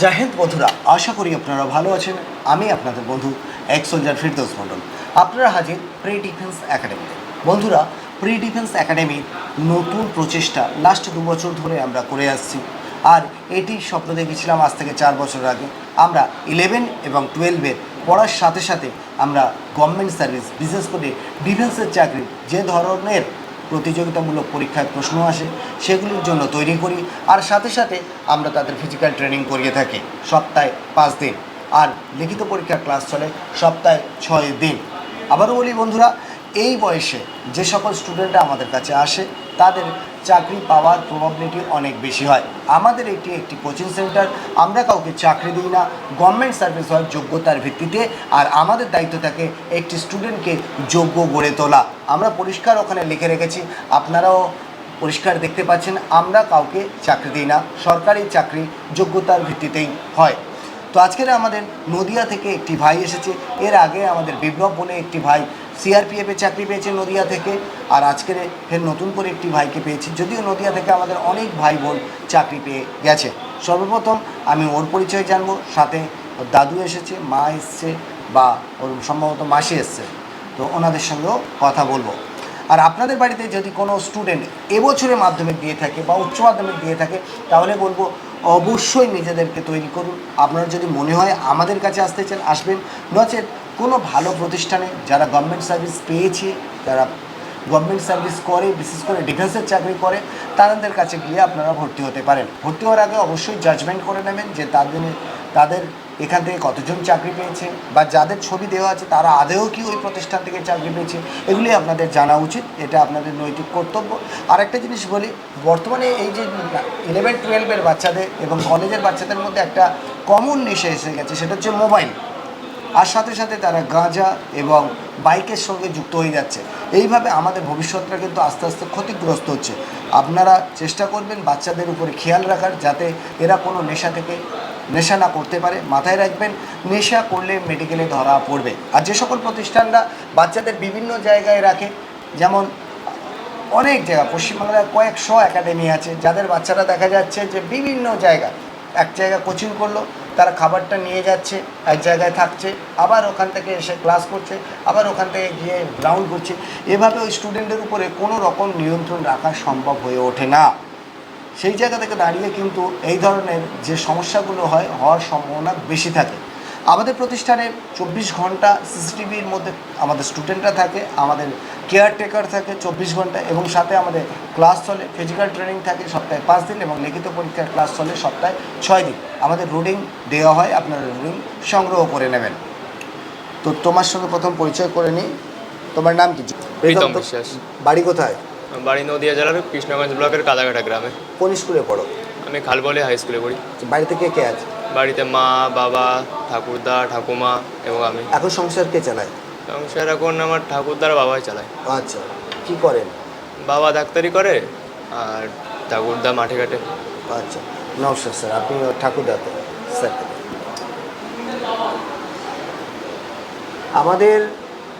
জাহেদ বন্ধুরা, আশা করি আপনারা ভালো আছেন। আমি আপনাদের বন্ধু এক সোলজার ফিরদৌস মণ্ডল। আপনারা হাজির প্রি ডিফেন্স একাডেমিতে। বন্ধুরা, প্রি ডিফেন্স একাডেমির নতুন প্রচেষ্টা লাস্ট দু বছর ধরে আমরা করে আসছি। আর এটি স্বপ্ন দেখেছিলাম আজ থেকে চার বছর আগে। আমরা ইলেভেন এবং টুয়েলভের পড়ার সাথে সাথে আমরা গভর্নমেন্ট সার্ভিস বিশেষ করে ডিফেন্সের চাকরি, যে ধরনের প্রতিযোগিতামূলক পরীক্ষায় প্রশ্ন আসে, সেগুলির জন্য তৈরি করি। আর সাথে সাথে আমরা তাদের ফিজিক্যাল ট্রেনিং করিয়ে থাকি, সপ্তাহে পাঁচ দিন। আর লিখিত পরীক্ষার ক্লাস চলে সপ্তাহে ছয় দিন। আবারও বলি বন্ধুরা, এই বয়সে যে সকল স্টুডেন্টরা আমাদের কাছে আসে তাদের চাকরি পাওয়ার প্রবাবিলিটি অনেক বেশি হয়। আমাদের এটি একটি কোচিং সেন্টার আমরা কাউকে চাকরি দিই না গভর্নমেন্ট সার্ভিস হয় যোগ্যতার ভিত্তিতে আর আমাদের দায়িত্ব থাকে একটি স্টুডেন্টকে যোগ্য গড়ে তোলা। আমরা পরিষ্কার ওখানে লিখে রেখেছি, আপনারাও পরিষ্কার দেখতে পাচ্ছেন, আমরা কাউকে চাকরি দিই না, সরকারি চাকরি যোগ্যতার ভিত্তিতেই হয়। তো আজকের আমাদের নদিয়া থেকে একটি ভাই এসেছে, এর আগে আমাদের বিপ্লব বলে একটি ভাই সিআরপিএফে চাকরি পেয়েছে নদিয়া থেকে, আর আজকের ফের নতুন করে একটি ভাইকে পেয়েছি। যদিও নদিয়া থেকে আমাদের অনেক ভাই বোন চাকরি পেয়ে গেছে। সর্বপ্রথম আমি ওর পরিচয় জানব, সাথে ওর দাদু এসেছে, মা এসছে, বা ওর সম্ভবত মাসি এসছে। তো ওনাদের সঙ্গেও কথা বলব। আর আপনাদের বাড়িতে যদি কোনো স্টুডেন্ট এবছরে মাধ্যমিক দিয়ে থাকে বা উচ্চ মাধ্যমিক দিয়ে থাকে, তাহলে বলব অবশ্যই নিজেদেরকে তৈরি করুন। আপনারা যদি মনে হয় আমাদের কাছে আসতে চান, আসবেন। নচেত কোনো ভালো প্রতিষ্ঠানে যারা গভর্নমেন্ট সার্ভিস পেয়েছে, যারা গভর্নমেন্ট সার্ভিস করে, বিশেষ করে ডিফেন্সের চাকরি করে, তাদের কাছে গিয়ে আপনারা ভর্তি হতে পারেন। ভর্তি হওয়ার আগে অবশ্যই জাজমেন্ট করে নেবেন যে তাদের তাদের এখান থেকে কতজন চাকরি পেয়েছে বা যাদের ছবি দেওয়া আছে তারা আদেও কি ওই প্রতিষ্ঠান থেকে চাকরি পেয়েছে, এগুলি আপনাদের জানা উচিত। এটা আপনাদের নৈতিক কর্তব্য। আর একটা জিনিস বলি, বর্তমানে এই যে ইলেভেন টুয়েলভের বাচ্চাদের এবং কলেজের বাচ্চাদের মধ্যে একটা কমন নেশা এসে গেছে, সেটা হচ্ছে মোবাইল আর সাথে সাথে তারা গাঁজা এবং বাইকের সঙ্গে যুক্ত হয়ে যাচ্ছে। এইভাবে আমাদের ভবিষ্যৎটা কিন্তু আস্তে আস্তে ক্ষতিগ্রস্ত হচ্ছে। আপনারা চেষ্টা করবেন বাচ্চাদের উপরে খেয়াল রাখার যাতে এরা কোনো নেশা থেকে নেশা না করতে পারে। মাথায় রাখবেন, নেশা করলে মেডিকেলে ধরা পড়বে। আর যে সকল প্রতিষ্ঠানরা বাচ্চাদের বিভিন্ন জায়গায় রাখে, যেমন অনেক জায়গা, পশ্চিমবাংলায় কয়েকশো একাডেমি আছে, যাদের বাচ্চারা দেখা যাচ্ছে যে বিভিন্ন জায়গা, এক জায়গায় কোচিং করল তারা খাবারটা নিয়ে যাচ্ছে, এক জায়গায় থাকছে, আবার ওখান থেকে এসে ক্লাস করছে, আবার ওখান থেকে গিয়ে গ্রাউন্ড করছে। এভাবে ওই স্টুডেন্টের উপরে কোনো রকম নিয়ন্ত্রণ রাখা সম্ভব হয়ে ওঠে না। সেই জায়গা থেকে দাঁড়িয়ে কিন্তু এই ধরনের যে সমস্যাগুলো হয়, হওয়ার সম্ভাবনা বেশি থাকে। আমাদের প্রতিষ্ঠানে চব্বিশ ঘণ্টা সিসিটিভির মধ্যে আমাদের স্টুডেন্টরা থাকে আমাদের কেয়ারটেকার থাকে চব্বিশ ঘণ্টা এবং সাথে আমাদের ক্লাস চলে ফিজিক্যাল ট্রেনিং থাকে সপ্তাহে পাঁচ দিন এবং লিখিত পরীক্ষার ক্লাস চলে সপ্তাহে ছয় দিন। আমাদের রুডিং দেওয়া হয় আপনারা রুডিং সংগ্রহ করে নেবেন। তো তোমার সঙ্গে প্রথম পরিচয় করে নিই। তোমার নাম কি? প্রীতম বিশ্বাস। বাড়ি কোথায়? বাড়ি নদিয়া জেলার কৃষ্ণগঞ্জ ব্লকের কাদাঘাটা গ্রামে। কোন স্কুলে পড়ো? আমি খালবলি হাই স্কুলে পড়ি। বাড়িতে কে কে আছে? বাড়িতে মা বাবা ঠাকুরদা ঠাকুমা এবং আমি। এখন সংসার কে চালায়? সংসার এখন আমার ঠাকুরদার বাবাই চালায়। আচ্ছা কি করেন? বাবা ডাক্তারি করে আর ঠাকুরদা মাঠে ঘাটে। আচ্ছা নমস্কার স্যার আপনি ঠাকুরদাতে স্যার। আমাদের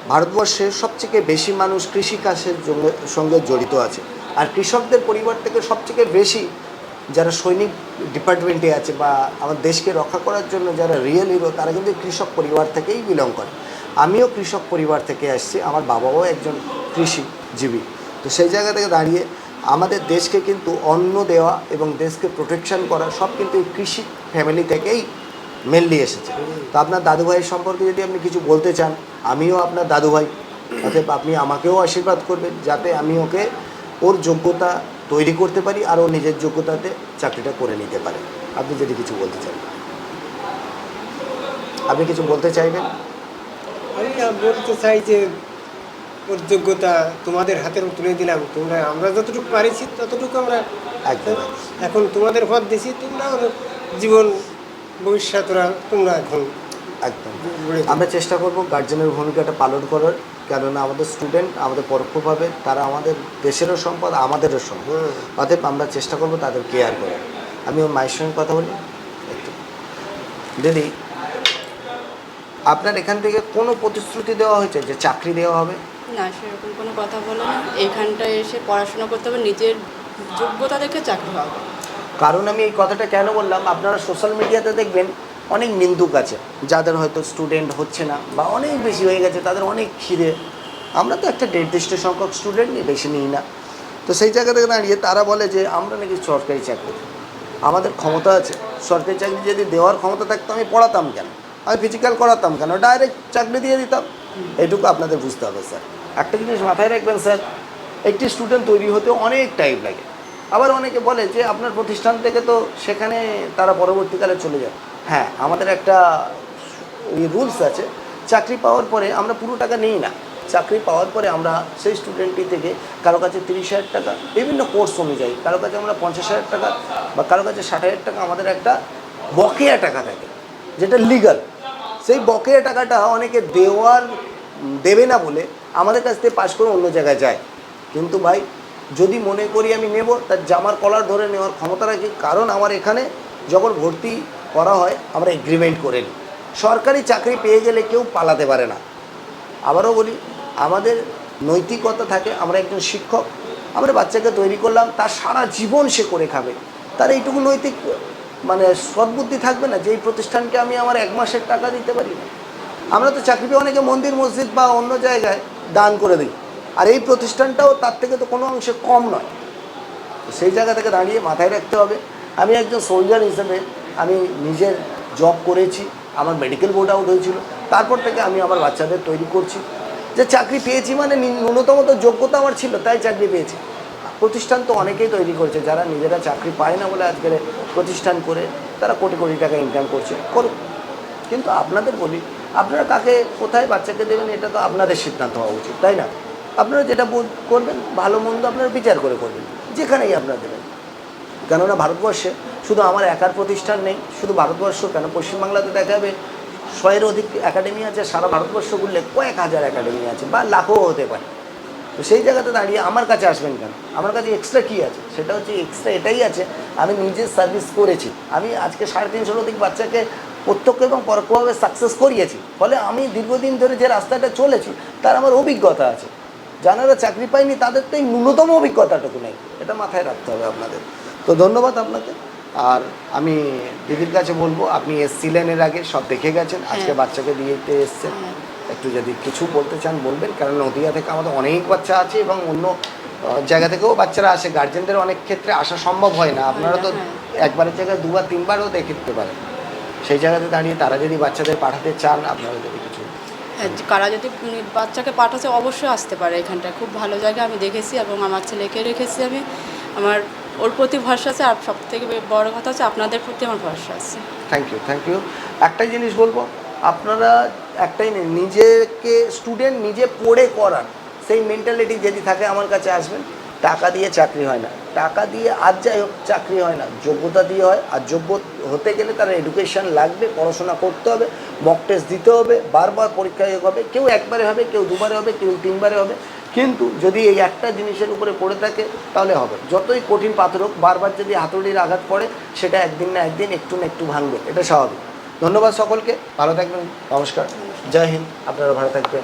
ভারতবর্ষে সবথেকে বেশি মানুষ কৃষিকাজের জন্য- সঙ্গে জড়িত আছে। আর কৃষকদের পরিবার থেকে সবথেকে বেশি যারা সৈনিক ডিপার্টমেন্টে আছে বা আমার দেশকে রক্ষা করার জন্য যারা রিয়েল হিরো তারা কিন্তু কৃষক পরিবার থেকেই বিলং করে। আমিও কৃষক পরিবার থেকে আসছি, আমার বাবাও একজন কৃষিজীবী। তো সেই জায়গা থেকে দাঁড়িয়ে আমাদের দেশকে কিন্তু অন্ন দেওয়া এবং দেশকে প্রোটেকশন করা সব কিন্তু এই কৃষি ফ্যামিলি থেকেই মেনলি এসেছে। তো আপনার দাদু ভাইয়ের সম্পর্কে যদি আপনি কিছু বলতে চান, আমিও আপনার দাদু ভাই অতএব আপনি আমাকেও আশীর্বাদ করবেন, যাতে আমি ওকে ওর যোগ্যতা তৈরি করতে পারি আর ও নিজের যোগ্যতাতে চাকরিটা করে নিতে পারে। আপনি যদি কিছু বলতে চান। আপনি কিছু বলতে চাইবেন? আমি বলতে চাই যে ওর যোগ্যতা তোমাদের হাতের তুলে দিলাম তোমরা আমরা যতটুকু পারিছি ততটুকু আমরা একদম। এখন তোমাদের পথ দিছি তোমরা ওর জীবন ভবিষ্যৎরা তোমরা এখন একদম। আমরা চেষ্টা করব গার্জেনের ভূমিকাটা পালন করার। কেননা আমাদের স্টুডেন্ট আমাদের পরোক্ষভাবে তারা আমাদের দেশেরও সম্পদ আমাদেরও সম্পদ। অতএব আমরা চেষ্টা করব তাদের কেয়ার করে আমি ওর মায়ের সঙ্গে কথা বলি। দিদি আপনার এখান থেকে কোনো প্রতিশ্রুতি দেওয়া হয়েছে যে চাকরি দেওয়া হবে? না সেরকম কোনো কথা বলে না। এইখানটায় এসে পড়াশোনা করতে হবে নিজের যোগ্যতা দেখে চাকরি হবে। কারণ আমি এই কথাটা কেন বললাম? আপনারা সোশ্যাল মিডিয়াতে দেখবেন অনেক নিন্দুক আছে, যাদের হয়তো স্টুডেন্ট হচ্ছে না বা অনেক বেশি হয়ে গেছে, তাদের অনেক খিদে। আমরা তো একটা নির্দিষ্ট সংখ্যক স্টুডেন্ট নিয়ে বেশি নিই না। তো সেই জায়গা থেকে দাঁড়িয়ে তারা বলে যে, আমরা নাকি সরকারি চাকরি আমাদের ক্ষমতা আছে। সরকারি চাকরি যদি দেওয়ার ক্ষমতা থাকতো, আমি পড়াতাম কেন? আমি ফিজিক্যাল করাতাম কেন? ডাইরেক্ট চাকরি দিয়ে দিতাম। এটুকু আপনাদের বুঝতে হবে, স্যার। একটা জিনিস মাথায় রাখবেন, স্যার, একটি স্টুডেন্ট তৈরি হতে অনেক টাইম লাগে। আবার অনেকে বলে যে, আপনার প্রতিষ্ঠান থেকে তো সেখানে তারা পরবর্তীকালে চলে যায় হ্যাঁ আমাদের একটা রুলস আছে। চাকরি পাওয়ার পরে আমরা পুরো টাকা নিই না। চাকরি পাওয়ার পরে আমরা সেই স্টুডেন্টটি থেকে কারও কাছে তিরিশ হাজার টাকা, বিভিন্ন কোর্স অনুযায়ী কারও কাছে আমরা পঞ্চাশ হাজার টাকা বা কারও কাছে ষাট হাজার টাকা আমাদের একটা বকেয়া টাকা থাকে, যেটা লিগাল সেই বকেয়া টাকাটা অনেকে দেওয়ার, দেবে না বলে আমাদের কাছ থেকে পাশ করে অন্য জায়গায় যায়। কিন্তু ভাই, যদি মনে করি আমি নেব, তার জামার কলার ধরে নেওয়ার ক্ষমতা রাখি। কারণ আমার এখানে যখন ভর্তি করা হয়, আমরা এগ্রিমেন্ট করে নিই। সরকারি চাকরি পেয়ে গেলে কেউ পালাতে পারে না। আবারও বলি, আমাদের নৈতিকতা থাকে, আমরা একজন শিক্ষক, আমরা বাচ্চাকে তৈরি করলাম, তার সারা জীবন সে করে খাবে। তার এইটুকু নৈতিক মানে সদ্বুদ্ধি থাকবে না যে এই প্রতিষ্ঠানকে আমি আমার এক মাসের টাকা দিতে পারি না। আমরা তো চাকরি পেয়ে অনেকে মন্দির, মসজিদ বা অন্য জায়গায় দান করে দিই। আর এই প্রতিষ্ঠানটাও তার থেকে তো কোনো অংশে কম নয়। সেই জায়গা থেকে দাঁড়িয়ে মাথায় রাখতে হবে, আমি একজন সোলজার হিসেবে আমি নিজের জব করেছি, আমার মেডিকেল বোর্ড আউট হয়েছিল। তারপর থেকে আমি আমার বাচ্চাদের তৈরি করছি। যে চাকরি পেয়েছি মানে ন্যূনতম তো যোগ্যতা আমার ছিল, তাই চাকরি পেয়েছি। প্রতিষ্ঠান তো অনেকেই তৈরি করছে, যারা নিজেরা চাকরি পায় না বলে আজকের প্রতিষ্ঠান করে তারা কোটি কোটি টাকা ইনকাম করছে। করুক। কিন্তু আপনাদের বলি, আপনারা কাকে কোথায় বাচ্চাকে দেবেন, এটা তো আপনাদের সিদ্ধান্ত হওয়া উচিত, তাই না? আপনারা যেটা করবেন, ভালো মন্দ আপনারা বিচার করে করবেন, যেখানেই আপনারা দেবেন। কেননা ভারতবর্ষে শুধু আমার একার প্রতিষ্ঠান নেই, শুধু ভারতবর্ষ কেন? পশ্চিমবাংলাতে দেখা যাবে শয়ের অধিক একাডেমি আছে, সারা ভারতবর্ষ ঘুরলে কয়েক হাজার একাডেমি আছে বা লাখও হতে পারে। তো সেই জায়গাতে দাঁড়িয়ে আমার কাছে আসবেন কেন? আমার কাছে এক্সট্রা কী আছে? সেটা হচ্ছে এক্সট্রা এটাই আছে, আমি নিজে সার্ভিস করেছি। আমি আজকে সাড়ে তিনশোর অধিক বাচ্চাকে প্রত্যক্ষ এবং পরোক্ষভাবে সাকসেস করিয়েছি। ফলে আমি দীর্ঘদিন ধরে যে রাস্তাটা চলেছি, তার আমার অভিজ্ঞতা আছে। যারা চাকরি পায়নি, তাদের তো এই ন্যূনতম অভিজ্ঞতাটুকু নেই। এটা মাথায় রাখতে হবে আপনাদের। তো ধন্যবাদ আপনাকে। আর আমি দিদির কাছে বলব আপনি এসছিলেন এর আগে সব দেখে গেছেন আজকে হ্যাঁ। বাচ্চাকে দিয়েতে এসছেন হ্যাঁ। একটু যদি কিছু বলতে চান বলবেন কারণ নদিয়া থেকে আমাদের অনেক বাচ্চা আছে এবং অন্য জায়গা থেকেও বাচ্চারা আসে গার্জেনদের অনেক ক্ষেত্রে আসা সম্ভব হয় না আপনারা তো। একবারের জায়গায় দুবার তিনবারও দেখে দিতে পারেন সেই জায়গাতে দাঁড়িয়ে তারা যদি বাচ্চাদের পাঠাতে চান আপনারা যদি কিছু হ্যাঁ, কারা যদি বাচ্চাকে পাঠাতে অবশ্যই আসতে পারে এখানটা খুব ভালো জায়গা আমি দেখেছি এবং আমার ছেলেকে রেখেছি আমি আমার ওর প্রতি ভরসা আছে, আর সব থেকে বড় কথা হচ্ছে আপনাদের প্রতি আমার ভরসা আছে। থ্যাংক ইউ থ্যাংক ইউ একটাই জিনিস বলব, আপনারা একটাই নিজেকে স্টুডেন্ট নিজে পড়ে করান। সেই মেন্টালিটি যদি থাকে আমার কাছে আসবেন, টাকা দিয়ে চাকরি হয় না। টাকা দিয়ে আর যাই হোক, চাকরি হয় না। যোগ্যতা দিয়ে হয়, আর যোগ্য হতে গেলে তার এডুকেশন লাগবে, পড়াশোনা করতে হবে মক টেস্ট দিতে হবে, বারবার পরীক্ষা দিতে হবে কেউ একবারে হবে, কেউ দুবারে হবে, কেউ তিনবারে হবে। কিন্তু যদি এই একটা জিনিসের উপরে পড়ে থাকে, তাহলে হবে। যতই কঠিন পাথর হোক, বারবার যদি হাতুড়ির আঘাত পড়ে, সেটা একদিন না একদিন একটু না একটু ভাঙবে। এটা স্বাভাবিক। ধন্যবাদ সকলকে। ভালো থাকবেন। নমস্কার। জয় হিন্দ। আপনারা ভালো থাকবেন।